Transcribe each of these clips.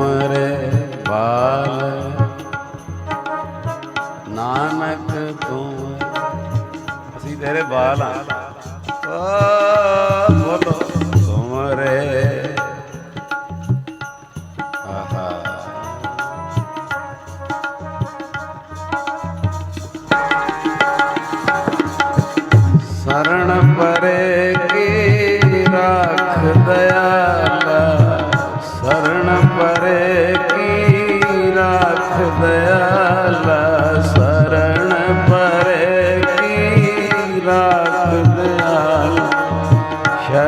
ਤੁਮਰੇ ਬਾਲ ਨਾਨਕ ਤੂੰ। ਅਸੀਂ ਤੇਰੇ ਬਾਲ ਆ। ਬੋਲੋ। ਤੁਮਰੇ ਸਰਣ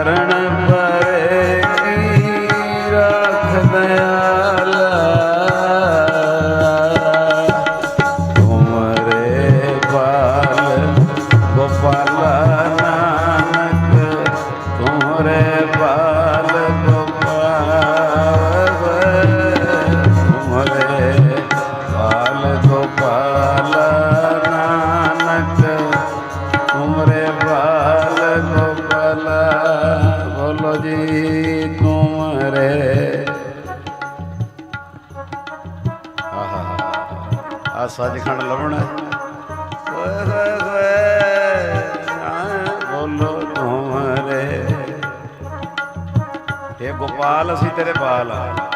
சரணப்ப ਬੋਲੋ ਜੀ ਤੁਮਰੇ ਆਹਾ ਆ ਸੱਚਖੰਡ ਲਵਣਾ ਓਏ ਹੋਏ ਹੋਏ ਬੋਲੋ ਤੁਮਰੇ ਇਹ ਗੋਪਾਲ ਅਸੀਂ ਤੇਰੇ ਬਾਲ। ਆ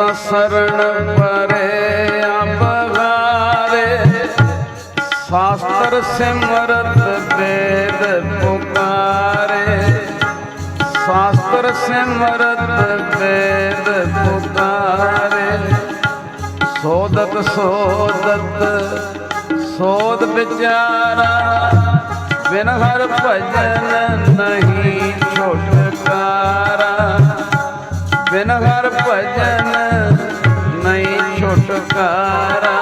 ਸੱਸਾ ਸਰਣ ਪਰੇ ਅੰਬਗਾਰੇ ਸ਼ਾਸਤਰ ਸਿਮਰਤ ਵੇਦ ਪੁਕਾਰੇ। ਸ਼ਾਸਤਰ ਸਿਮਰਤ ਵੇਦ ਪੁਕਾਰੇ। ਸੋਦਤ ਸੋਦਤ ਸੋਧ ਵਿਚਾਰਾ। ਬਿਨ ਹਰ ਭਜਨ ਨਹੀਂ ਛੁਟਕਾਰਾ। ਬਿਨ ਹਰ ਭਜਨ ਨਹੀਂ ਛੁਟਕਾਰਾ।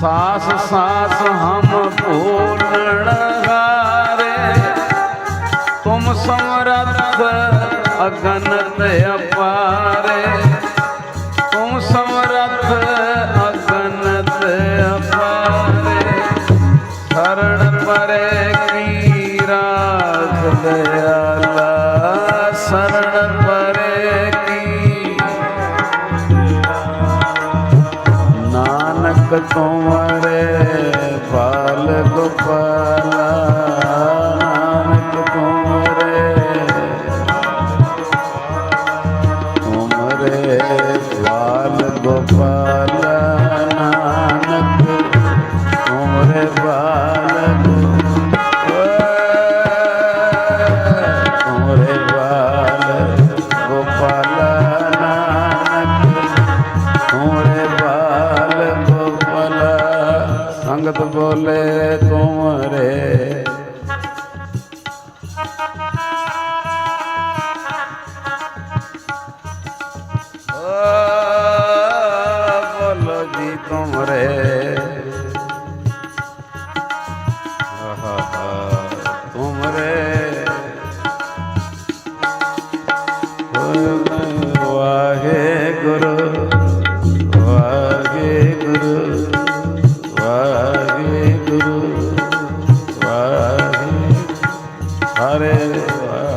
ਸਾਸ ਸਾਸ ਹਮ ਭੂਲਣ ਹਾਰੇ। ਤੁਮ ਸਮਰੱਥ ਅਗਨਤ ਅਪਾਰੇ ਨਾਨਕ ਸੰਗਤ ਬੋਲੇ ਤੁਮਰੇ ਓ Hare Hare